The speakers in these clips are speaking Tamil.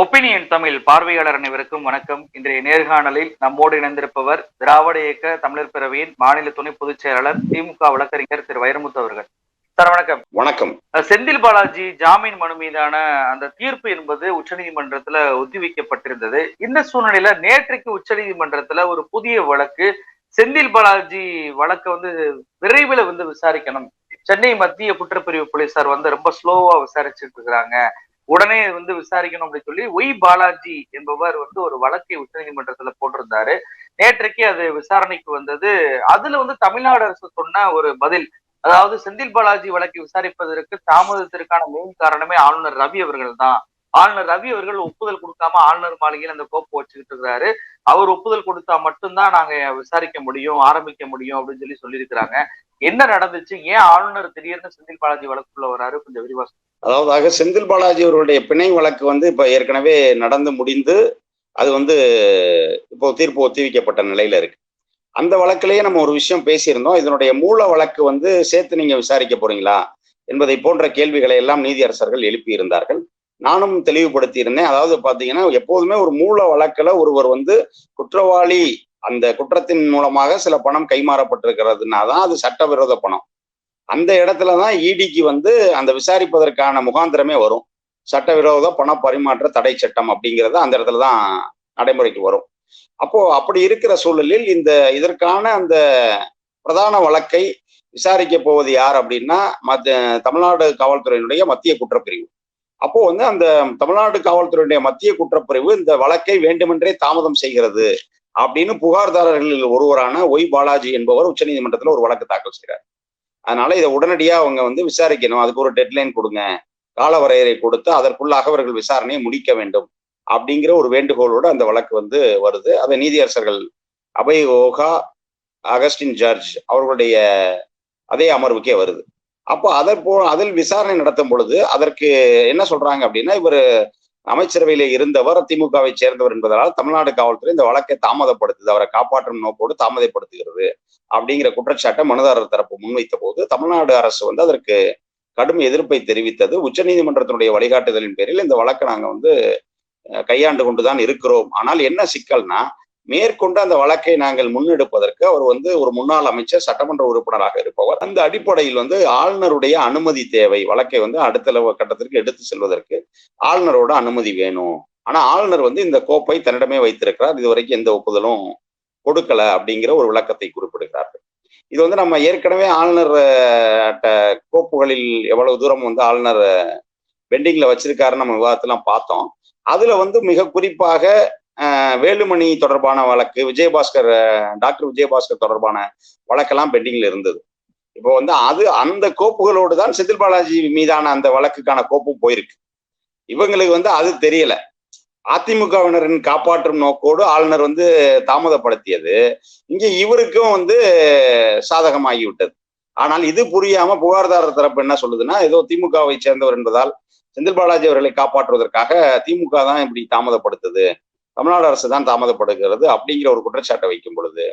ஒப்பீனியன் தமிழ் பார்வையாளர் அனைவருக்கும் வணக்கம். இன்றைய நேர்காணலில் நம்மோடு இணைந்திருப்பவர் திராவிட இயக்க தமிழர் பேரவையின் மாநில துணை பொதுச் செயலாளர் திமுக வழக்கறிஞர் திரு வைரமுத்து அவர்கள். சார் வணக்கம். வணக்கம். செந்தில் பாலாஜி ஜாமீன் மனு மீதான அந்த தீர்ப்பு என்பது உச்சநீதிமன்றத்துல ஒத்திவைக்கப்பட்டிருந்தது இந்த சூழ்நிலையில நேற்றைக்கு உச்சநீதிமன்றத்துல ஒரு புதிய வழக்கு செந்தில் பாலாஜி வழக்கை வந்து விரைவில் வந்து விசாரிக்கணும். சென்னை மத்திய குற்றப்பிரிவு போலீசார் வந்து ரொம்ப ஸ்லோவா விசாரிச்சுட்டு இருக்கிறாங்க. உடனே வந்து விசாரிக்கணும் அப்படின்னு சொல்லி ஒய் பாலாஜி என்பவர் வந்து ஒரு வழக்கை உச்சநீதிமன்றத்துல போட்டிருந்தாரு. நேற்றைக்கு அது விசாரணைக்கு வந்தது. அதுல வந்து தமிழ்நாடு அரசு சொன்ன ஒரு பதில் அதாவது செந்தில் பாலாஜி வழக்கை விசாரிப்பதற்கு தாமதத்திற்கான மெயின் காரணமே ஆளுநர் ரவி அவர்கள் தான். ஆளுநர் ரவி அவர்கள் ஒப்புதல் கொடுக்காம ஆளுநர் மாளிகையில் அந்த கோப்பு வச்சுக்கிட்டு இருக்கிறாரு. அவர் ஒப்புதல் கொடுத்தா மட்டும்தான் நாங்க விசாரிக்க முடியும் ஆரம்பிக்க முடியும் அப்படின்னு சொல்லி சொல்லியிருக்கிறாங்க. என்ன நடந்துச்சு? ஏன் ஆளுநர் திடீர்னு செந்தில் பாலாஜி வழக்குள்ள வராரு? கொஞ்சம் விரிவா அதாவதாக செந்தில் பாலாஜி அவர்களுடைய பிணை வழக்கு வந்து இப்போ ஏற்கனவே நடந்து முடிந்து அது வந்து இப்போ தீர்ப்பு ஒத்திவைக்கப்பட்ட நிலையில இருக்கு. அந்த வழக்கிலேயே நம்ம ஒரு விஷயம் பேசியிருந்தோம். இதனுடைய மூல வழக்கு வந்து சேர்த்து நீங்க விசாரிக்க போறீங்களா என்பதை போன்ற கேள்விகளை எல்லாம் நீதியரசர்கள் எழுப்பி இருந்தார்கள் நானும் தெளிவுபடுத்தியிருந்தேன். அதாவது பாத்தீங்கன்னா எப்போதுமே ஒரு மூல வழக்குல ஒருவர் வந்து குற்றவாளி அந்த குற்றத்தின் மூலமாக சில பணம் கைமாறப்பட்டிருக்கிறதுனா தான் அது சட்டவிரோத பணம். அந்த இடத்துல தான் இடிக்கு வந்து அந்த விசாரிப்பதற்கான முகாந்திரமே வரும். சட்டவிரோத பண பரிமாற்ற தடை சட்டம் அப்படிங்கிறது அந்த இடத்துல தான் நடைமுறைக்கு வரும். அப்போ அப்படி இருக்கிற சூழலில் இந்த இதற்கான அந்த பிரதான வழக்கை விசாரிக்க போவது யார் அப்படின்னா மத்த தமிழ்நாடு காவல்துறையினுடைய மத்திய குற்றப்பிரிவு. அப்போ வந்து அந்த தமிழ்நாடு காவல்துறையினுடைய மத்திய குற்றப்பிரிவு இந்த வழக்கை வேண்டுமென்றே தாமதம் செய்கிறது அப்படின்னு புகார்தாரர்களில் ஒருவரான ஒய் பாலாஜி என்பவர் உச்சநீதிமன்றத்தில் ஒரு வழக்கு தாக்கல் செய்கிறார் அதனால இதை உடனடியாக அவங்க வந்து விசாரிக்கணும். அதுக்கு ஒரு டெட்லைன் கொடுங்க. காலவரையறை கொடுத்து அதற்குள்ளாக அவர்கள் விசாரணையை முடிக்க வேண்டும். அப்படிங்கிற ஒரு வேண்டுகோளோடு அந்த வழக்கு வந்து வருது. அதை நீதியரசர்கள் அபய் ஓகா அகஸ்டின் ஜார்ஜ் அவர்களுடைய அதே அமர்வுக்கே வருது. அப்போ அதன் போ அதில் விசாரணை நடத்தும் பொழுது அதற்கு என்ன சொல்றாங்க அப்படின்னா இவர் அமைச்சரவையில இருந்தவர் திமுகவை சேர்ந்தவர் என்பதனால் தமிழ்நாடு காவல்துறை இந்த வழக்கை தாமதப்படுத்துது. அவரை காப்பாற்றும் நோக்கோடு தாமதப்படுத்துகிறது அப்படிங்கிற குற்றச்சாட்டை மனுதாரர் தரப்பு முன்வைத்த போது தமிழ்நாடு அரசு வந்து அதற்கு கடும் எதிர்ப்பை தெரிவித்தது. உச்சநீதிமன்றத்தினுடைய வழிகாட்டுதலின் பேரில் இந்த வழக்கை நாங்க வந்து கையாண்டு கொண்டுதான் இருக்கிறோம். ஆனால் என்ன சிக்கல்னா மேற்கொண்டு அந்த வழக்கை நாங்கள் முன்னெடுப்பதற்கு அவர் வந்து ஒரு முன்னாள் அமைச்சர் சட்டமன்ற உறுப்பினராக இருப்பவர். அந்த அடிப்படையில் வந்து ஆளுநருடைய அனுமதி தேவை. வழக்கை வந்து அடுத்த கட்டத்திற்கு எடுத்து செல்வதற்கு ஆளுநரோட அனுமதி வேணும். ஆனா ஆளுநர் வந்து இந்த கோப்பை தன்னிடமே வைத்திருக்கிறார். இதுவரைக்கும் எந்த ஒப்புதலும் கொடுக்கல அப்படிங்கிற ஒரு விளக்கத்தை குறிப்பிடுகிறார்கள். இது வந்து நம்ம ஏற்கனவே ஆளுநர் கோப்புகளில் எவ்வளவு தூரம் வந்து ஆளுநர் பெண்டிங்ல வச்சிருக்காருன்னு நம்ம விவாதத்தெல்லாம் பார்த்தோம். அதுல வந்து மிக குறிப்பாக வேலுமணி தொடர்பான வழக்கு விஜயபாஸ்கர் டாக்டர் விஜயபாஸ்கர் தொடர்பான வழக்கெல்லாம் பெண்டிங்ல இருந்தது. இப்போ வந்து அது அந்த கோப்புகளோடு தான் செந்தில் பாலாஜி மீதான அந்த வழக்குக்கான கோப்பு போயிருக்கு. இவங்களுக்கு வந்து அது தெரியல. அதிமுகவினரின் காப்பாற்றும் நோக்கோடு ஆளுநர் வந்து தாமதப்படுத்தியது. இங்கே இவருக்கும் வந்து சாதகமாகிவிட்டது. ஆனால் இது புரியாம புகார்தாரர் தரப்பு என்ன சொல்லுதுன்னா ஏதோ திமுகவை சேர்ந்தவர் என்பதால் செந்தில் பாலாஜி அவர்களை காப்பாற்றுவதற்காக திமுக தான் இப்படி தாமதப்படுத்துது. தமிழ்நாடு அரசு தான் தாமதப்படுகிறது அப்படிங்கிற ஒரு குற்றச்சாட்டை வைக்கும் பொழுது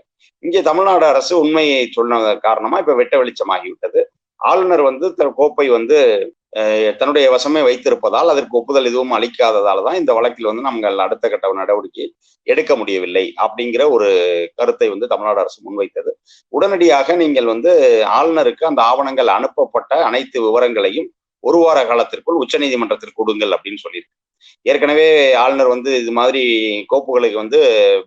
இங்கே தமிழ்நாடு அரசு உண்மையை சொன்ன காரணமா இப்ப வெட்ட வெளிச்சமாகிவிட்டது. ஆளுநர் வந்து கோப்பை வந்து தன்னுடைய வசமே வைத்திருப்பதால் அதற்கு ஒப்புதல் எதுவும் அளிக்காததால தான் இந்த வழக்கில் வந்து நாங்கள் அடுத்த கட்ட நடவடிக்கை எடுக்க முடியவில்லை அப்படிங்கிற ஒரு கருத்தை வந்து தமிழ்நாடு அரசு முன்வைத்தது. உடனடியாக நீங்கள் வந்து ஆளுநருக்கு அந்த ஆவணங்கள் அனுப்பப்பட்ட அனைத்து விவரங்களையும் ஒரு வார காலத்திற்குள் உச்சநீதிமன்றத்தில் கொடுங்கள் அப்படின்னு சொல்லியிருக்கு. ஏற்கனவே ஆளுநர் வந்து இது மாதிரி கோப்புகளுக்கு வந்து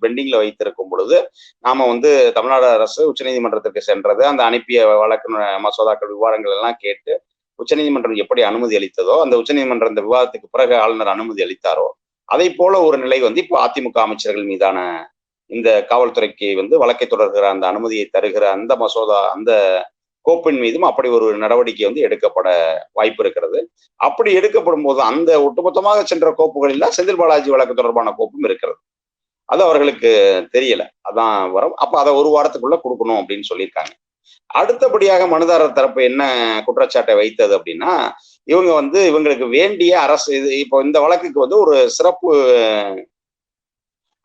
பெண்டிங்ல வைத்திருக்கும் பொழுது நாம வந்து தமிழ்நாடு அரசு உச்சநீதிமன்றத்திற்கு சென்றது அந்த அனுப்பிய வழக்கு மசோதாக்கள் விவரங்கள் எல்லாம் கேட்டு உச்சநீதிமன்றம் எப்படி அனுமதி அளித்ததோ அந்த உச்சநீதிமன்றம் இந்த விவாதத்துக்கு பிறகு ஆளுநர் அனுமதி அளித்தாரோ அதை போல ஒரு நிலை வந்து இப்போ அதிமுக அமைச்சர்கள் மீதான இந்த காவல்துறைக்கு வந்து வழக்கை தொடர்கிற அந்த அனுமதியை தருகிற அந்த மசோதா அந்த கோப்பின் மீதும் அப்படி ஒரு நடவடிக்கை வந்து எடுக்கப்பட வாய்ப்பு இருக்கிறது. அப்படி எடுக்கப்படும் போது அந்த ஒட்டுமொத்தமாக சென்ற கோப்புகளில் செந்தில் பாலாஜி வழக்கு தொடர்பான கோப்பும் இருக்கிறது. அது அவர்களுக்கு தெரியல. அதான் வரும். அப்ப அதை ஒரு வாரத்துக்குள்ள கொடுக்கணும் அப்படின்னு சொல்லியிருக்காங்க. அடுத்தபடியாக மனுதாரர் தரப்பு என்ன குற்றச்சாட்டை வைத்தது அப்படின்னா இவங்க வந்து இவங்களுக்கு வேண்டிய அரசு இது இப்போ இந்த வழக்குக்கு வந்து ஒரு சிறப்பு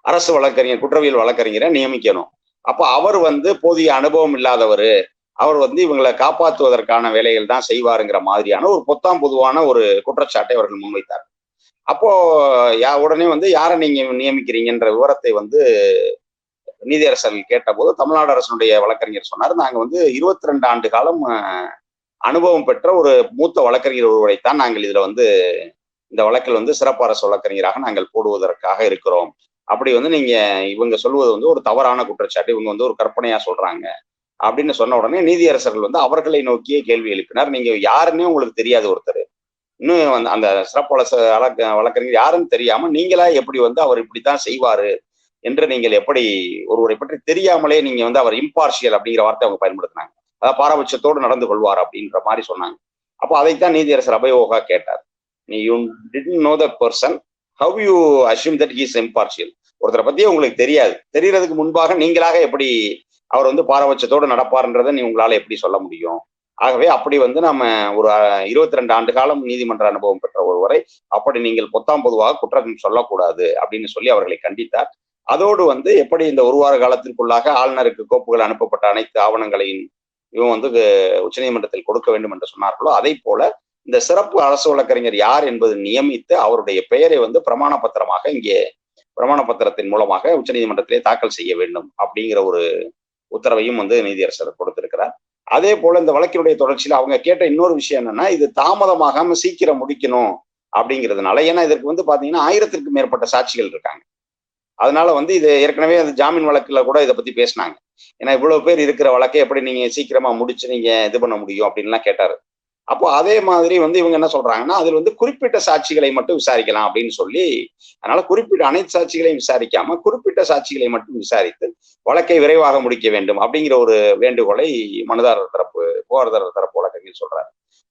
அரசு வழக்கறிஞர் குற்றவியல் வழக்கறிஞரை நியமிக்கணும். அப்போ அவர் வந்து போதிய அனுபவம் இல்லாதவர். அவர் வந்து இவங்களை காப்பாற்றுவதற்கான வேலைகள் தான் செய்வாருங்கிற மாதிரியான ஒரு பொத்தாம் பொதுவான ஒரு குற்றச்சாட்டை அவர்கள் முன்வைத்தார். அப்போ யா உடனே வந்து யாரை நீங்க நியமிக்கிறீங்கன்ற விவரத்தை வந்து நீதியரசர்கள் கேட்டபோது தமிழ்நாடு அரசனுடைய வழக்கறிஞர் சொன்னார் நாங்க வந்து இருபத்தி ரெண்டு ஆண்டு காலம் அனுபவம் பெற்ற ஒரு மூத்த வழக்கறிஞர் ஒருவரைத்தான் நாங்கள் இதுல வந்து இந்த வழக்கில் வந்து சிறப்பு அரசு வழக்கறிஞராக நாங்கள் போடுவதற்காக இருக்கிறோம். அப்படி வந்து நீங்க இவங்க சொல்வது வந்து ஒரு தவறான குற்றச்சாட்டு இவங்க வந்து ஒரு கற்பனையா சொல்றாங்க. அப்படின்னு சொன்ன உடனே நீதியரசர்கள் வந்து அவர்களை நோக்கியே கேள்வி எழுப்பினார். நீங்க யாருன்னே உங்களுக்கு தெரியாது ஒருத்தர். இன்னும் அந்த- அந்த சிறப்பு வழக்க வழக்கறிஞர் யாருன்னு தெரியாம நீங்களா எப்படி வந்து அவர் இப்படித்தான் செய்வாரு என்று நீங்கள் எப்படி ஒருவரை பற்றி தெரியாமலே நீங்க வந்து அவர் இம்பார்ஷியல் அப்படிங்கிற வார்த்தை அவங்க பயன்படுத்தினாங்க. அதாவது பாரபட்சத்தோடு நடந்து கொள்வார் அப்படின்ற மாதிரி சொன்னாங்க. அப்போ அதைத்தான் நீதியரசர் அபயோகா கேட்டார். நீ you didn't know the person how you assume that he's impartial ஒருத்தரை பத்தியே உங்களுக்கு தெரியாது. தெரியறதுக்கு முன்பாக நீங்களாக எப்படி அவர் வந்து பாரபட்சத்தோடு நடப்பார்ன்றதை நீ உங்களால எப்படி சொல்ல முடியும்? ஆகவே அப்படி வந்து நம்ம ஒரு இருபத்தி ரெண்டு ஆண்டு காலம் நீதிமன்ற அனுபவம் பெற்ற ஒருவரை அப்படி நீங்கள் பொத்தாம் பொதுவாக குற்றம் சொல்லக்கூடாது அப்படின்னு சொல்லி அவர்களை கண்டித்தார். அதோடு வந்து எப்படி இந்த ஒரு வார காலத்திற்குள்ளாக ஆளுநருக்கு கோப்புகள் அனுப்பப்பட்ட அனைத்து ஆவணங்களையும் இவன் வந்து உச்சநீதிமன்றத்தில் கொடுக்க வேண்டும் என்று சொன்னார்களோ அதே போல இந்த சிறப்பு அரசு வழக்கறிஞர் யார் என்பது நியமித்து அவருடைய பெயரை வந்து பிரமாண பத்திரமாக இங்கே பிரமாண பத்திரத்தின் மூலமாக உச்சநீதிமன்றத்திலே தாக்கல் செய்ய வேண்டும் அப்படிங்கிற ஒரு உத்தரவையும் வந்து நீதியரசர் கொடுத்திருக்கிறார். அதே போல இந்த வழக்கினுடைய தொடர்ச்சியில் அவங்க கேட்ட இன்னொரு விஷயம் என்னன்னா இது தாமதமாகாம சீக்கிரம் முடிக்கணும் அப்படிங்கிறதுனால ஏன்னா இதற்கு வந்து பாத்தீங்கன்னா ஆயிரத்திற்கு மேற்பட்ட சாட்சிகள் இருக்காங்க. அதனால வந்து இது ஏற்கனவே அந்த ஜாமீன் வழக்குல கூட இதை பத்தி பேசினாங்க. ஏன்னா இவ்வளவு பேர் இருக்கிற வழக்கை எப்படி நீங்க சீக்கிரமா முடிச்சு நீங்க இது பண்ண முடியும் அப்படின்லாம் கேட்டாரு. அப்போ அதே மாதிரி வந்து இவங்க என்ன சொல்றாங்கன்னா அதில் வந்து குறிப்பிட்ட சாட்சிகளை மட்டும் விசாரிக்கலாம் அப்படின்னு சொல்லி அதனால குறிப்பிட்ட அனைத்து சாட்சிகளையும் விசாரிக்காம குறிப்பிட்ட சாட்சிகளை மட்டும் விசாரித்து வழக்கை விரைவாக முடிக்க வேண்டும் அப்படிங்கிற ஒரு வேண்டுகோளை மனுதாரர் தரப்பு புகார்தாரர் தரப்பு வழக்கறிஞர் சொல்றாரு.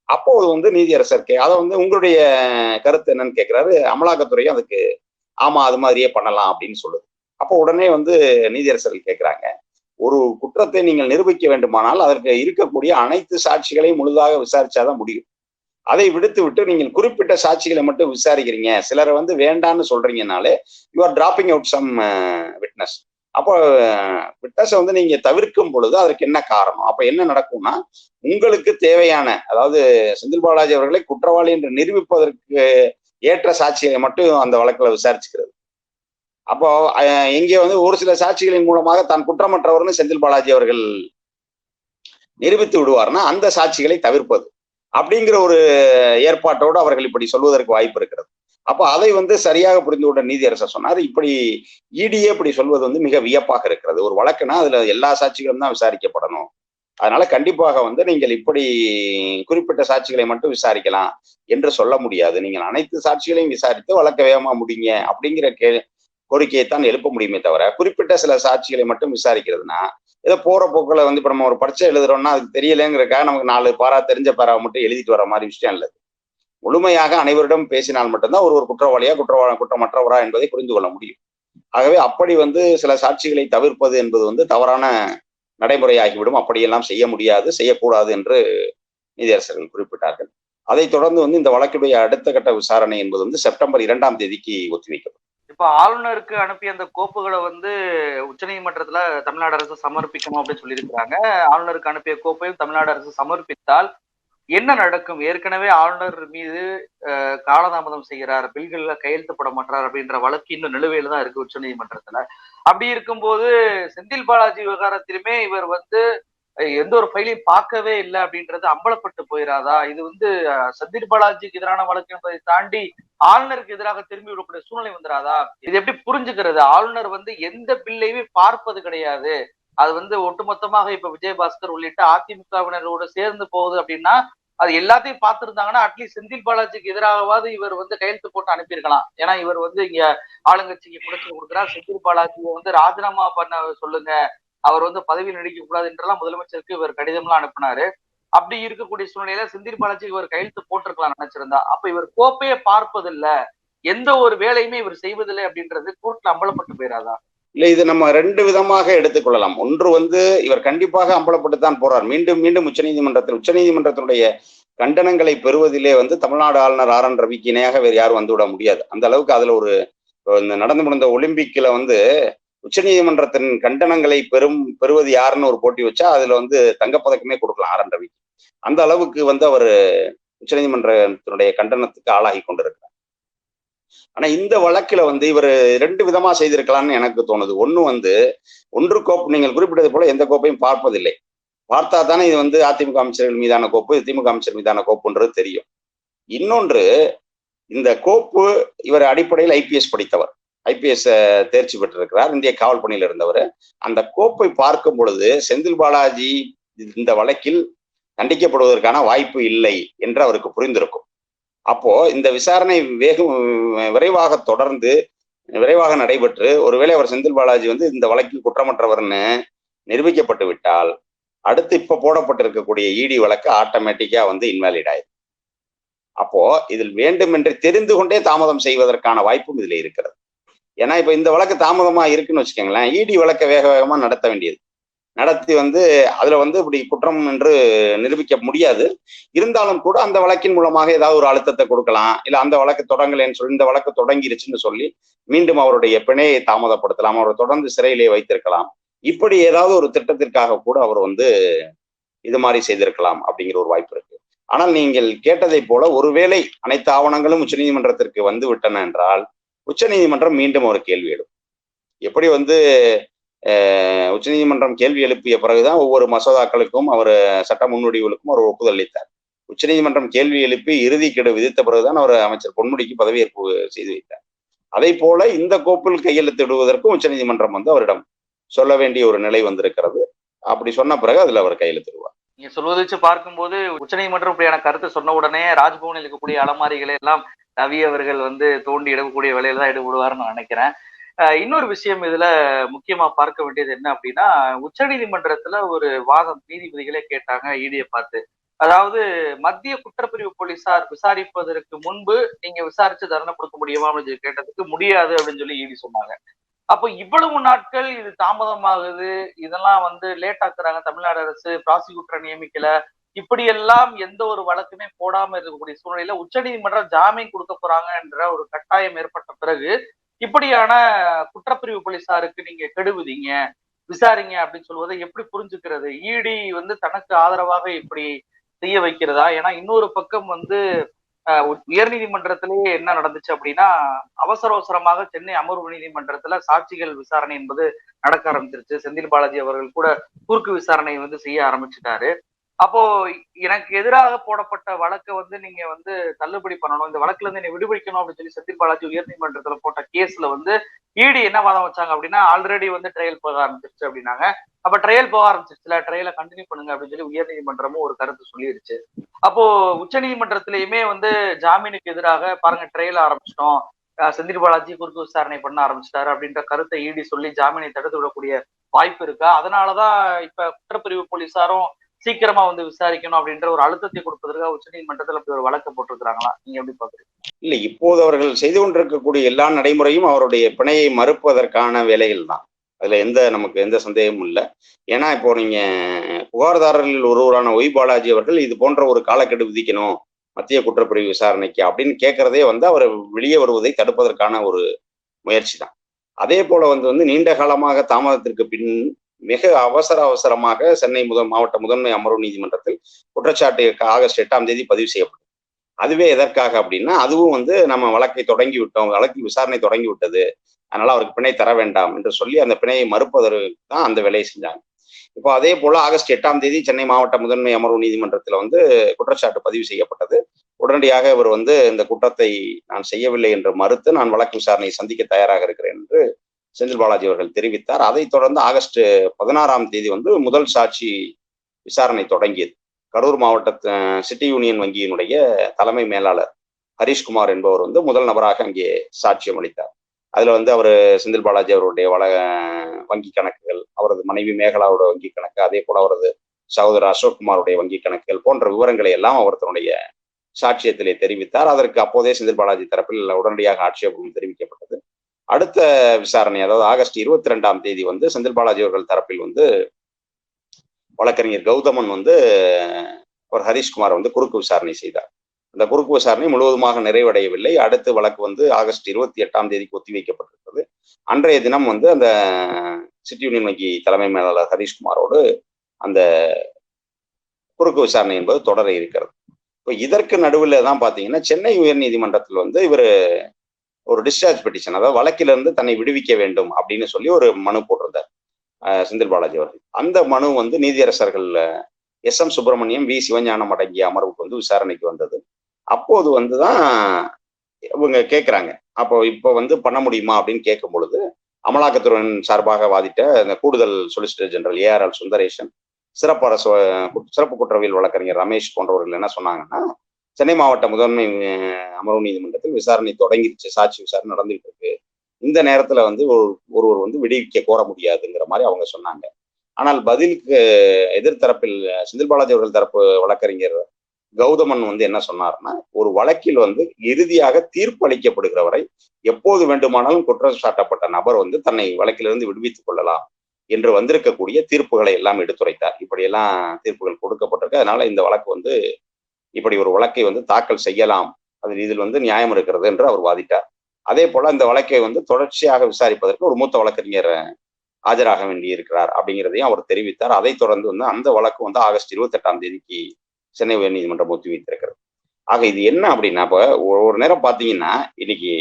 அப்போது வந்து நீதியரசர் கே அதை வந்து உங்களுடைய கருத்து என்னன்னு கேட்கிறாரு அமலாக்கத்துறையும் அதுக்கு ஆமா அது மாதிரியே பண்ணலாம் அப்படின்னு சொல்லுது. அப்போ உடனே வந்து நீதியரசர்கள் கேட்கிறாங்க ஒரு குற்றத்தை நீங்கள் நிரூபிக்க வேண்டுமானால் அதற்கு இருக்கக்கூடிய அனைத்து சாட்சிகளையும் முழுதாக விசாரிச்சாதான் முடியும். அதை விடுத்து விட்டு நீங்கள் குறிப்பிட்ட சாட்சிகளை மட்டும் விசாரிக்கிறீங்க. சிலரை வந்து வேண்டான்னு சொல்றீங்கனாலே you are dropping out some witness அப்போ uh, விட்னஸை வந்து நீங்க தவிர்க்கும் பொழுது அதற்கு என்ன காரணம்? அப்ப என்ன நடக்கும்னா உங்களுக்கு தேவையான அதாவது செந்தில் பாலாஜி அவர்களை குற்றவாளி என்று நிரூபிப்பதற்கு ஏற்ற சாட்சிகளை மட்டும் அந்த வழக்கில் விசாரிச்சுக்கிறது. அப்போ அஹ், இங்கே வந்து ஒரு சில சாட்சிகளின் மூலமாக தான் குற்றமற்றவர்னு செந்தில் பாலாஜி அவர்கள் நிரூபித்து விடுவார்னா அந்த சாட்சிகளை தவிர்ப்பது. அப்படிங்கிற ஒரு ஏற்பாட்டோடு அவர்கள் இப்படி சொல்வதற்கு வாய்ப்பு இருக்கிறது. அப்போ அதை வந்து சரியாக புரிந்து கொண்ட நீதியரசர் சொன்னார் இப்படி இடியே இப்படி சொல்வது வந்து மிக வியப்பாக இருக்கிறது. ஒரு வழக்குனா அதுல எல்லா சாட்சிகளும் தான் விசாரிக்கப்படணும். அதனால கண்டிப்பாக வந்து நீங்கள் இப்படி குறிப்பிட்ட சாட்சிகளை மட்டும் விசாரிக்கலாம் என்று சொல்ல முடியாது. நீங்கள் அனைத்து சாட்சிகளையும் விசாரித்து வழக்க வேகமா முடிங்க அப்படிங்கிற கே கோரிக்கையை தான் எழுப்ப முடியுமே தவிர குறிப்பிட்ட சில சாட்சிகளை மட்டும் விசாரிக்கிறதுனா ஏதோ போற போக்கில் வந்து இப்போ நம்ம ஒரு பரீட்சை எழுதுறோம்னா அதுக்கு தெரியலங்கிறக்காக நமக்கு நாலு பாரா தெரிஞ்ச பாராவை மட்டும் எழுதிட்டு வர மாதிரி விஷயம் இல்லை முழுமையாக அனைவரிடம் பேசினால் மட்டும்தான் ஒரு ஒரு குற்றவாளியா குற்றவாள குற்றமற்றவரா என்பதை புரிந்து கொள்ள முடியும். ஆகவே அப்படி வந்து சில சாட்சிகளை தவிர்ப்பது என்பது வந்து தவறான நடைமுறையாகிவிடும். அப்படியெல்லாம் செய்ய முடியாது செய்யக்கூடாது என்று நீதியரசர்கள் குறிப்பிட்டார்கள். அதைத் தொடர்ந்து வந்து இந்த வழக்குடைய அடுத்த கட்ட விசாரணை என்பது வந்து செப்டம்பர் இரண்டாம் தேதிக்கு ஒத்திவைக்கப்படும். இப்ப ஆளுநருக்கு அனுப்பிய அந்த கோப்புகளை வந்து உச்சநீதிமன்றத்துல தமிழ்நாடு அரசு சமர்ப்பிக்கணும் அப்படின்னு சொல்லியிருக்கிறாங்க. ஆளுநருக்கு அனுப்பிய கோப்பையும் தமிழ்நாடு அரசு சமர்ப்பித்தால் என்ன நடக்கும்? ஏற்கனவே ஆளுநர் மீது காலதாமதம் செய்கிறார் பில்கள்ல கையெழுத்தப்பட மாட்டார் அப்படின்ற வழக்கு இன்னும் நிலுவையில தான் இருக்கு உச்சநீதிமன்றத்துல அப்படி இருக்கும்போது செந்தில் பாலாஜி விவகாரத்திலுமே இவர் வந்து எந்த ஒரு ஃபைலையும் பார்க்கவே இல்லை அப்படின்றது அம்பலப்பட்டு போயிடாதா இது வந்து சந்தீர் பாலாஜிக்கு எதிரான வழக்கு என்பதை தாண்டி ஆளுநருக்கு எதிராக திரும்பி விடக்கூடிய சூழ்நிலை வந்துடாதா இது எப்படி புரிஞ்சுக்கிறது? ஆளுநர் வந்து எந்த பில்லையுமே பார்ப்பது கிடையாது. அது வந்து ஒட்டுமொத்தமாக இப்ப விஜயபாஸ்கர் உள்ளிட்ட அதிமுகவினரோட சேர்ந்து போகுது அப்படின்னா அது எல்லாத்தையும் பார்த்திருந்தாங்கன்னா அட்லீஸ்ட் செந்தில் பாலாஜிக்கு எதிராகவாது இவர் வந்து கையெழுத்து போட்டு அனுப்பியிருக்கலாம். ஏன்னா இவர் வந்து இங்க ஆளுங்கட்சிக்கு குடைச்சல் கொடுக்குறா செந்தில் பாலாஜியை வந்து ராஜினாமா பண்ண சொல்லுங்க. அவர் வந்து பதவியில் நடிக்க கூடாது என்றெல்லாம் முதலமைச்சருக்கு இவர் கடிதம்லாம் அனுப்பினாரு. அப்படி இருக்கக்கூடிய சூழ்நிலையில செந்தில் பாலாஜி இவர் கையெழுத்து போட்டிருக்கலாம் நினைச்சிருந்தா அப்ப இவர் கோப்பையை பார்ப்பதில்ல. எந்த ஒரு வேலையுமே இவர் செய்வதில்லை அப்படின்றது கூட்டில் அம்பலப்பட்டு போயிடாதா இல்ல இது நம்ம ரெண்டு விதமாக எடுத்துக்கொள்ளலாம். ஒன்று வந்து இவர் கண்டிப்பாக அம்பலப்பட்டு தான் போறார். மீண்டும் மீண்டும் உச்சநீதிமன்றத்தில் உச்சநீதிமன்றத்தினுடைய கண்டனங்களை பெறுவதிலே வந்து தமிழ்நாடு ஆளுநர் ஆர். என். ரவிக்கு இணையாக வேறு யாரும் வந்துவிட முடியாது. அந்த அளவுக்கு அதுல ஒரு இந்த நடந்து முடிந்த ஒலிம்பிக்ல வந்து உச்சநீதிமன்றத்தின் கண்டனங்களை பெறும் பெறுவது யாருன்னு ஒரு போட்டி வச்சா அதுல வந்து தங்கப்பதக்கமே கொடுக்கலாம் ஆர் என் ரவிக்கு அந்த அளவுக்கு வந்து அவர் உச்சநீதிமன்றத்தினுடைய கண்டனத்துக்கு ஆளாகி கொண்டிருக்கிறார். ஆனா இந்த வழக்குல வந்து இவர் ரெண்டு விதமா செய்திருக்கலாம்னு எனக்கு தோணுது. ஒண்ணு வந்து ஒன்று கோப்பு நீங்கள் குறிப்பிட்டது போல எந்த கோப்பையும் பார்ப்பதில்லை. பார்த்தா தானே இது வந்து அதிமுக அமைச்சர்கள் மீதான கோப்பு திமுக அமைச்சர் மீதான கோப்புன்றது தெரியும். இன்னொன்று இந்த கோப்பு இவர் அடிப்படையில் ஐபிஎஸ் படித்தவர். ஐபிஎஸ் தேர்ச்சி பெற்றிருக்கிறார். இந்திய காவல் பணியில் இருந்தவர். அந்த கோப்பை பார்க்கும் பொழுது செந்தில் பாலாஜி இந்த வழக்கில் தண்டிக்கப்படுவதற்கான வாய்ப்பு இல்லை என்று அவருக்கு புரிந்திருக்கும். அப்போ இந்த விசாரணை வேகம் விரைவாக தொடர்ந்து விரைவாக நடைபெற்று ஒருவேளை அவர் செந்தில் பாலாஜி வந்து இந்த வழக்கில் குற்றமற்றவர்னு நிரூபிக்கப்பட்டு விட்டால் அடுத்து இப்ப போடப்பட்டிருக்கக்கூடிய இடி வழக்கு ஆட்டோமேட்டிக்கா வந்து இன்வாலிட் ஆயிடும் அப்போ இதில் வேண்டுமென்று தெரிந்து கொண்டே தாமதம் செய்வதற்கான வாய்ப்பும் இதுல இருக்கிறது. ஏன்னா இப்போ இந்த வழக்கு தாமதமா இருக்குன்னு வச்சுக்கோங்களேன். இடி வழக்கை வேக வேகமா நடத்த வேண்டியது. நடத்தி வந்து அதுல வந்து இப்படி குற்றம் என்று நிரூபிக்க முடியாது. இருந்தாலும் கூட அந்த வழக்கின் மூலமாக ஏதாவது ஒரு அழுத்தத்தை கொடுக்கலாம். இல்ல அந்த வழக்கு தொடங்கலைன்னு சொல்லி இந்த வழக்கு தொடங்கிருச்சுன்னு சொல்லி மீண்டும் அவருடைய பிணையை தாமதப்படுத்தலாம். அவரை தொடர்ந்து சிறையிலே வைத்திருக்கலாம். இப்படி ஏதாவது ஒரு திட்டத்திற்காக கூட அவர் வந்து இது மாதிரி செய்திருக்கலாம் அப்படிங்கிற ஒரு வாய்ப்பு இருக்கு. ஆனால் நீங்கள் கேட்டதை போல ஒருவேளை அனைத்து ஆவணங்களும் உச்சநீதிமன்றத்திற்கு வந்து விட்டன என்றால் உச்சநீதிமன்றம் மீண்டும் ஒரு கேள்வி எழுப்பும் எப்படி வந்து உச்சநீதிமன்றம் கேள்வி எழுப்பிய பிறகுதான் ஒவ்வொரு மசோதாக்களுக்கும் அவர் சட்ட முன்வடிவுகளுக்கும் அவர் ஒப்புதல் அளித்தார். உச்சநீதிமன்றம் கேள்வி எழுப்பி இறுதி கெடு விதித்த பிறகுதான் அவர் அமைச்சர் பொன்முடிக்கு பதவியேற்பு செய்து வைத்தார். அதை போல இந்த கோப்பில் கையெழுத்திடுவதற்கும் உச்சநீதிமன்றம் வந்து அவரிடம் சொல்ல வேண்டிய ஒரு நிலை வந்திருக்கிறது. அப்படி சொன்ன பிறகு அதுல அவர் கையெழுத்திடுவார் நீங்க சொல்வதை வச்சு பார்க்கும்போது உச்சநீதிமன்றம் இப்படியான கருத்து சொன்ன உடனே ராஜ்பவனில் இருக்கக்கூடிய அலமாரிகளை எல்லாம் ரவி அவர்கள் வந்து தோண்டி இடக்கூடிய வேலையில தான் ஈடுபடுவார்னு நான் நினைக்கிறேன். இன்னொரு விஷயம் இதுல முக்கியமா பார்க்க வேண்டியது என்ன அப்படின்னா உச்சநீதிமன்றத்துல ஒரு வாதம் நீதிபதிகளே கேட்டாங்க ஈடியை பார்த்து. அதாவது மத்திய குற்றப்பிரிவு போலீசார் விசாரிப்பதற்கு முன்பு நீங்க விசாரிச்சு தண்டனை கொடுக்க முடியுமா அப்படின்னு சொல்லி கேட்டதுக்கு முடியாது அப்படின்னு சொல்லி ஈடி சொன்னாங்க. அப்போ இவ்வளவு நாட்கள் இது தாமதமாகுது இதெல்லாம் வந்து லேட் ஆக்குறாங்க தமிழ்நாடு அரசு ப்ராசிக்யூட்டரை நியமிக்கல இப்படியெல்லாம் எந்த ஒரு வழக்குமே போடாம இருக்கக்கூடிய சூழ்நிலையில உச்சநீதிமன்றம் ஜாமீன் கொடுக்க போறாங்க என்ற ஒரு கட்டாயம் ஏற்பட்ட பிறகு இப்படியான குற்றப்பிரிவு போலீசாருக்கு நீங்க கெடுவுதீங்க விசாரிங்க அப்படின்னு சொல்வதை எப்படி புரிஞ்சுக்கிறது? இடி வந்து தனக்கு ஆதரவாக இப்படி செய்ய வைக்கிறதா? ஏன்னா இன்னொரு பக்கம் வந்து உயர் நீதிமன்றத்திலேயே என்ன நடந்துச்சு அப்படின்னா அவசர அவசரமாக சென்னை அமர்வு நீதிமன்றத்துல சாட்சிகள் விசாரணை என்பது நடக்க ஆரம்பிச்சிருச்சு. செந்தில் பாலாஜி அவர்கள் கூட குறுக்கு விசாரணை வந்து செய்ய ஆரம்பிச்சுட்டாரு. அப்போ எனக்கு எதிராக போடப்பட்ட வழக்கை வந்து நீங்க வந்து தள்ளுபடி பண்ணணும். இந்த வழக்குல இருந்து என்னை விடுவிக்கணும் அப்படின்னு சொல்லி செந்தில் பாலாஜி உயர்நீதிமன்றத்துல போட்ட கேஸ்ல வந்து இடி என்ன வாதம் வச்சாங்க அப்படின்னா ஆல்ரெடி வந்து ட்ரையல் போக ஆரம்பிச்சிருச்சு அப்படின்னாங்க. அப்ப ட்ரையல் போக ஆரம்பிச்சிருச்சுல ட்ரையலை கண்டினியூ பண்ணுங்க அப்படின்னு சொல்லி உயர்நீதிமன்றமும் ஒரு கருத்து சொல்லிருச்சு. அப்போ உச்ச நீதிமன்றத்திலயுமே வந்து ஜாமீனுக்கு எதிராக பாருங்க ட்ரையல் ஆரம்பிச்சிட்டோம். செந்தில் பாலாஜி குறுக்கு விசாரணை பண்ண ஆரம்பிச்சிட்டாரு அப்படின்ற கருத்தை இடி சொல்லி ஜாமீனை தடுத்து விடக்கூடிய வாய்ப்பு இருக்கா? அதனாலதான் இப்ப குற்றப்பிரிவு போலீசாரும் சீக்கிரமா வந்து விசாரிக்கணும் அப்படின்ற ஒரு அழுத்தத்தை கொடுப்பதற்காக உச்ச நீதிமன்றத்தில் அப்படி ஒரு வழக்கு போட்டிருக்கிறாங்களா? நீங்க எப்படி பாக்குறீங்க இல்ல இப்போது அவர்கள் செய்து கொண்டிருக்கக்கூடிய எல்லா நடைமுறையும் அவருடைய பிணையை மறுப்பதற்கான வேலைகள் தான் அதுல எந்த நமக்கு எந்த சந்தேகமும் இல்லை. ஏன்னா இப்போ நீங்க புகார்தாரர்களில் ஒருவரான ஒய் பாலாஜி அவர்கள் இது போன்ற ஒரு காலக்கெடு விதிக்கணும் மத்திய குற்றப்பிரிவு விசாரணைக்கு அப்படின்னு கேட்கறதே வந்து அவர் வெளியே வருவதை தடுப்பதற்கான ஒரு முயற்சி தான் அதே போல வந்து வந்து நீண்ட காலமாக தாமதத்திற்கு பின் மிக அவசர அவசரமாக சென்னை முதல் மாவட்ட முதன்மை அமர்வு நீதிமன்றத்தில் குற்றச்சாட்டு ஆகஸ்ட் எட்டாம் தேதி பதிவு செய்யப்பட்டது. அதுவே எதற்காக அப்படின்னா அதுவும் வந்து நம்ம வழக்கை தொடங்கி விட்டோம் வழக்கில் விசாரணை தொடங்கி விட்டது. அதனால அவருக்கு பிணை தர வேண்டாம் என்று சொல்லி அந்த பிணையை மறுப்பதற்கு தான் அந்த வேலையை செஞ்சாங்க. இப்போ அதே போல ஆகஸ்ட் எட்டாம் தேதி சென்னை மாவட்ட முதன்மை அமர்வு நீதிமன்றத்தில் வந்து குற்றச்சாட்டு பதிவு செய்யப்பட்டது. உடனடியாக இவர் வந்து இந்த குற்றத்தை நான் செய்யவில்லை என்று மறுத்து நான் வழக்கு விசாரணையை சந்திக்க தயாராக இருக்கிறேன் என்று செந்தில் பாலாஜி அவர்கள் தெரிவித்தார். அதைத் தொடர்ந்து ஆகஸ்ட் பதினாறாம் தேதி வந்து முதல் சாட்சி விசாரணை தொடங்கியது. கரூர் மாவட்ட சிட்டி யூனியன் வங்கியினுடைய தலைமை மேலாளர் ஹரீஷ்குமார் என்பவர் வந்து முதல் நபராக அங்கே சாட்சியம் அளித்தார். அதுல வந்து அவர் செந்தில் பாலாஜி அவருடைய வள வங்கி கணக்குகள் அவரது மனைவி மேகலாவோட வங்கி கணக்கு அதே போல அவரது சகோதரர் அசோக்குமாருடைய வங்கி கணக்குகள் போன்ற விவரங்களை எல்லாம் அவர் தன்னுடைய சாட்சியத்திலே தெரிவித்தார். அதற்கு அப்போதே செந்தில் பாலாஜி தரப்பில் உடனடியாக ஆட்சேபம் தெரிவிக்கப்பட்டது. அடுத்த விசாரணை அதாவது ஆகஸ்ட் இருபத்தி ரெண்டாம் தேதி வந்து செந்தில் பாலாஜி அவர்கள் தரப்பில் வந்து வழக்கறிஞர் கௌதமன் வந்து ஒரு ஹரீஷ்குமார் வந்து குறுக்கு விசாரணை செய்தார். அந்த குறுக்கு விசாரணை முழுவதுமாக நிறைவடையவில்லை. அடுத்து வழக்கு வந்து ஆகஸ்ட் இருபத்தி எட்டாம் தேதிக்கு ஒத்திவைக்கப்பட்டிருக்கிறது. அன்றைய தினம் வந்து அந்த சிட்டி யூனியன் வங்கி தலைமை மேலாளர் ஹரீஷ்குமாரோடு அந்த குறுக்கு விசாரணை என்பது தொடர இருக்கிறது. இப்போ இதற்கு நடுவில் தான் பார்த்தீங்கன்னா சென்னை உயர்நீதிமன்றத்தில் வந்து இவர் ஒரு டிஸ்சார்ஜ் பெட்டிஷன் அதாவது வழக்கிலிருந்து தன்னை விடுவிக்க வேண்டும் அப்படின்னு சொல்லி ஒரு மனு போட்டிருந்தார் செந்தில் பாலாஜி அவர்கள். அந்த மனு வந்து நீதியரசர்கள் S M Subramaniam V Sivagnanam அடங்கிய அமர்வுக்கு வந்து விசாரணைக்கு வந்தது. அப்போது வந்து தான் இவங்க கேட்குறாங்க அப்போ இப்போ வந்து பண்ண முடியுமா அப்படின்னு கேட்கும் பொழுது அமலாக்கத்துறையின் சார்பாக வாதிட்ட இந்த கூடுதல் சொலிசிட்டர் ஜெனரல் ஏஆர்எல் சுந்தரேஷன் சிறப்பு அரசு கு- சிறப்பு குற்றவியல் வழக்கறிஞர் ரமேஷ் போன்றவர்கள் என்ன சொன்னாங்கன்னா சென்னை மாவட்ட முதன்மை அமர்வு நீதிமன்றத்தில் விசாரணை தொடங்கிருச்சு சாட்சி விசாரணை நடந்துகிட்டு இருக்கு இந்த நேரத்துல வந்து ஒரு ஒருவர் வந்து விடுவிக்க கோர முடியாதுங்கிற மாதிரி அவங்க சொன்னாங்க. ஆனால் பதிலுக்கு எதிர்த்தரப்பில் செந்தில் பாலாஜி அவர்கள் தரப்பு வழக்கறிஞர் கௌதமன் வந்து என்ன சொன்னார்னா ஒரு வழக்கில் வந்து இறுதியாக தீர்ப்பு அளிக்கப்படுகிற வரை எப்போது வேண்டுமானாலும் குற்றம் சாட்டப்பட்ட நபர் வந்து தன்னை வழக்கிலிருந்து விடுவித்துக் கொள்ளலாம் என்று வந்திருக்கக்கூடிய தீர்ப்புகளை எல்லாம் எடுத்துரைத்தார். இப்படியெல்லாம் தீர்ப்புகள் கொடுக்கப்பட்டிருக்கு. அதனால இந்த வழக்கு வந்து இப்படி ஒரு வழக்கை வந்து தாக்கல் செய்யலாம். அதில் இதில் வந்து நியாயம் இருக்கிறது என்று அவர் வாதிட்டார். அதே போல இந்த வழக்கை வந்து தொடர்ச்சியாக விசாரிப்பதற்கு ஒரு மூத்த வழக்கறிஞர் ஆஜராக வேண்டி இருக்கிறார் அப்படிங்கிறதையும் அவர் தெரிவித்தார். அதைத் தொடர்ந்து வந்து அந்த வழக்கு வந்து ஆகஸ்ட் இருபத்தி எட்டாம் தேதிக்கு சென்னை உயர்நீதிமன்றம் ஒத்தி வைத்திருக்கிறது. ஆக இது என்ன அப்படின்னா இப்போ ஒரு ஒரு நேரம் பார்த்தீங்கன்னா இன்னைக்கு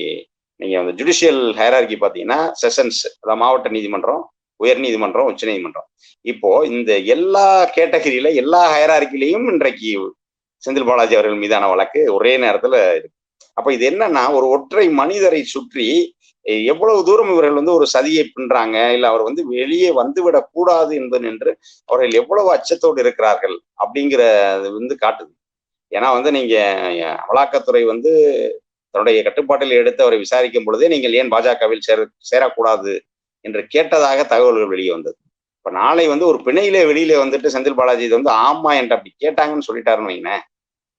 நீங்க அந்த ஜுடிஷியல் ஹைரார்கி பார்த்தீங்கன்னா செஷன்ஸ் அதாவது மாவட்ட நீதிமன்றம் உயர் நீதிமன்றம் உச்ச நீதிமன்றம் இப்போ இந்த எல்லா கேட்டகரியில எல்லா ஹைரார்கிலையும் இன்றைக்கு செந்தில் பாலாஜி அவர்கள் மீதான வழக்கு ஒரே நேரத்துல இருக்கு. அப்ப இது என்னன்னா ஒரு ஒற்றை மனிதரை சுற்றி எவ்வளவு தூரம் இவர்கள் வந்து ஒரு சதியை பின்றாங்க இல்ல அவர் வந்து வெளியே வந்துவிடக் கூடாது என்பது என்று அவர்கள் எவ்வளவு அச்சத்தோடு இருக்கிறார்கள் அப்படிங்கிற வந்து காட்டுது. ஏன்னா வந்து நீங்க அமலாக்கத்துறை வந்து தன்னுடைய கட்டுப்பாட்டில் எடுத்து அவரை விசாரிக்கும் பொழுதே நீங்கள் ஏன் பாஜகவில் சேர சேரக்கூடாது என்று கேட்டதாக தகவல்கள் வெளியே வந்தது. இப்போ நாளை வந்து ஒரு பிணையிலே வெளியில வந்துட்டு செந்தில் பாலாஜி இது வந்து ஆமா என்று அப்படி கேட்டாங்கன்னு சொல்லிட்டாருன்னு வைங்களேன்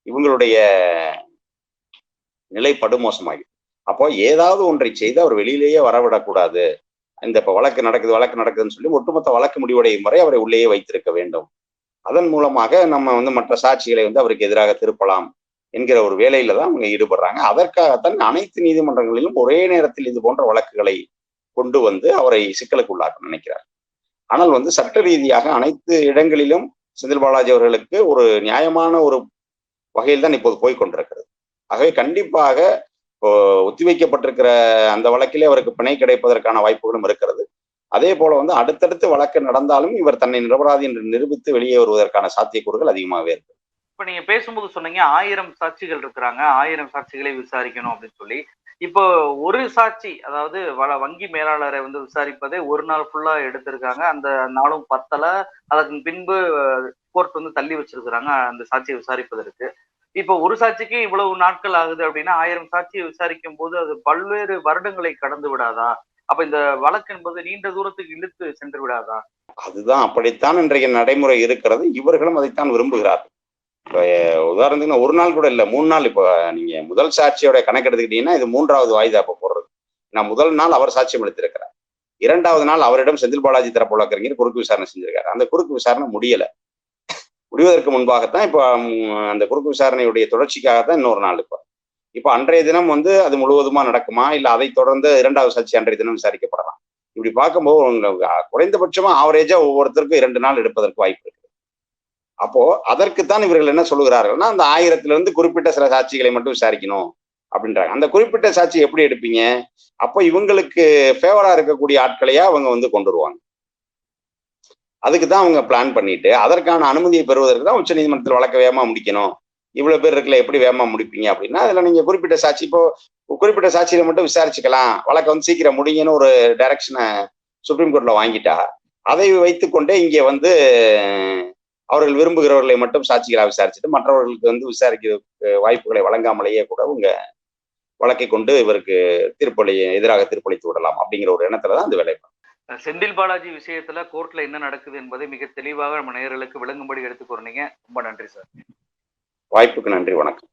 இவங்களுடைய நிலை படுமோசமாகி. அப்போ ஏதாவது ஒன்றை செய்து அவர் வெளியிலேயே வரவிடக்கூடாது. இந்த இப்ப வழக்கு நடக்குது வழக்கு நடக்குதுன்னு சொல்லி ஒட்டுமொத்த வழக்கு முடிவடையும் வரை அவரை உள்ளேயே வைத்திருக்க வேண்டும். அதன் மூலமாக நம்ம வந்து மற்ற சாட்சிகளை வந்து அவருக்கு எதிராக திருப்பலாம் என்கிற ஒரு வேலையில தான் அவங்க ஈடுபடுறாங்க. அதற்காகத்தான் அனைத்து நீதிமன்றங்களிலும் ஒரே நேரத்தில் இது போன்ற வழக்குகளை கொண்டு வந்து அவரை சிக்கலுக்கு உள்ளாக்க நினைக்கிறார். ஆனால் வந்து சட்ட ரீதியாக அனைத்து இடங்களிலும் செந்தில் பாலாஜி அவர்களுக்கு ஒரு நியாயமான ஒரு வகையில் தான் இப்போது போய் கொண்டிருக்கிறது. ஆகவே கண்டிப்பாக ஒத்திவைக்கப்பட்டிருக்கிற அந்த வழக்கிலே அவருக்கு பிணை கிடைப்பதற்கான வாய்ப்புகளும் இருக்கிறது. அதே போல வந்து அடுத்தடுத்து வழக்கு நடந்தாலும் இவர் தன்னை நிரபராதி என்று நிரூபித்து வெளியே வருவதற்கான சாத்தியக்கூறுகள் அதிகமாகவே இருக்கு. இப்ப நீங்க பேசும்போது சொன்னீங்க ஆயிரம் சாட்சிகள் இருக்கிறாங்க ஆயிரம் சாட்சிகளை விசாரிக்கணும் அப்படின்னு சொல்லி. இப்போ ஒரு சாட்சி அதாவது வள வங்கி மேலாளரை வந்து விசாரிப்பதே ஒரு நாள் ஃபுல்லா எடுத்திருக்காங்க. அந்த நாளும் பத்தல. அதற்கு பின்பு கோர்ட் வந்து தள்ளி வச்சிருக்கிறாங்க அந்த சாட்சியை விசாரிப்பதற்கு. இப்போ ஒரு சாட்சிக்கு இவ்வளவு நாட்கள் ஆகுது அப்படின்னா ஆயிரம் சாட்சியை விசாரிக்கும் போது அது பல்வேறு வருடங்களை கடந்து விடாதா? அப்ப இந்த வழக்கு என்பது நீண்ட தூரத்துக்கு இழுத்து சென்று விடாதா? அதுதான் அப்படித்தான் இன்றைய நடைமுறை இருக்கிறது. இவர்களும் அதைத்தான் விரும்புகிறார்கள். உதாரணத்துக்கு ஒரு நாள் கூட இல்லை மூணு நாள் இப்போ நீங்க முதல் சாட்சியோட கணக்கு எடுத்துக்கிட்டீங்கன்னா இது மூன்றாவது வாய்தா இப்போ போடுறது. நான் முதல் நாள் அவர் சாட்சியம் எடுத்திருக்கிறார் இரண்டாவது நாள் அவரிடம் செந்தில் பாலாஜி தரப்பு வழக்கறிஞர் குறுக்கு விசாரணை செஞ்சிருக்காரு. அந்த குறுக்கு விசாரணை முடியல. முடிவதற்கு முன்பாகத்தான் இப்போ அந்த குறுக்கு விசாரணையுடைய தொடர்ச்சிக்காகத்தான் இன்னொரு நாள் இப்போ. இப்போ அன்றைய தினம் வந்து அது முழுவதுமா நடக்குமா? இல்ல அதை தொடர்ந்து இரண்டாவது சாட்சி அன்றைய தினம் விசாரிக்கப்படலாம்? இப்படி பார்க்கும்போது குறைந்தபட்சமா ஆவரேஜா ஒவ்வொருத்தருக்கும் இரண்டு நாள் எடுப்பதற்கு வாய்ப்பு இருக்கு. அப்போ அதற்குத்தான் இவர்கள் என்ன சொல்லுகிறார்கள்னா அந்த ஆயிரத்துல இருந்து குறிப்பிட்ட சில சாட்சிகளை மட்டும் விசாரிக்கணும் அப்படின்றாங்க. அந்த குறிப்பிட்ட சாட்சி எப்படி எடுப்பீங்க? அப்போ இவங்களுக்கு ஃபேவரா இருக்கக்கூடிய ஆட்களையா அவங்க வந்து கொண்டு வருவாங்க. அதுக்கு தான் அவங்க பிளான் பண்ணிட்டு அதற்கான அனுமதியை பெறுவதற்கு தான் உச்சநீதிமன்றத்தில் வழக்க வேகமா முடிக்கணும். இவ்வளவு பேர் இருக்குல்ல எப்படி வேகமா முடிப்பீங்க அப்படின்னா அதுல நீங்க குறிப்பிட்ட சாட்சி இப்போ குறிப்பிட்ட சாட்சியில மட்டும் விசாரிச்சுக்கலாம். வழக்க வந்து சீக்கிரம் முடிங்கன்னு ஒரு டைரக்ஷனை சுப்ரீம் கோர்ட்ல வாங்கிட்டா அதை வைத்துக்கொண்டே இங்கே வந்து அவர்கள் விரும்புகிறவர்களை மட்டும் சாட்சிகளாக விசாரிச்சுட்டு மற்றவர்களுக்கு வந்து விசாரிக்க வாய்ப்புகளை வழங்காமலேயே கூட உங்க வழக்கை கொண்டு இவருக்கு தீர்ப்பளி எதிராக தீர்ப்பளித்து விடலாம் அப்படிங்கிற ஒரு எண்ணத்துல தான் அந்த வேலை செந்தில் பாலாஜி விஷயத்துல கோர்ட்ல என்ன நடக்குது என்பதை மிக தெளிவாக நம்ம நேயர்களுக்கு விளங்கும்படி எடுத்துக் கூறினீங்க. ரொம்ப நன்றி சார். வாய்ப்புக்கு நன்றி வணக்கம்.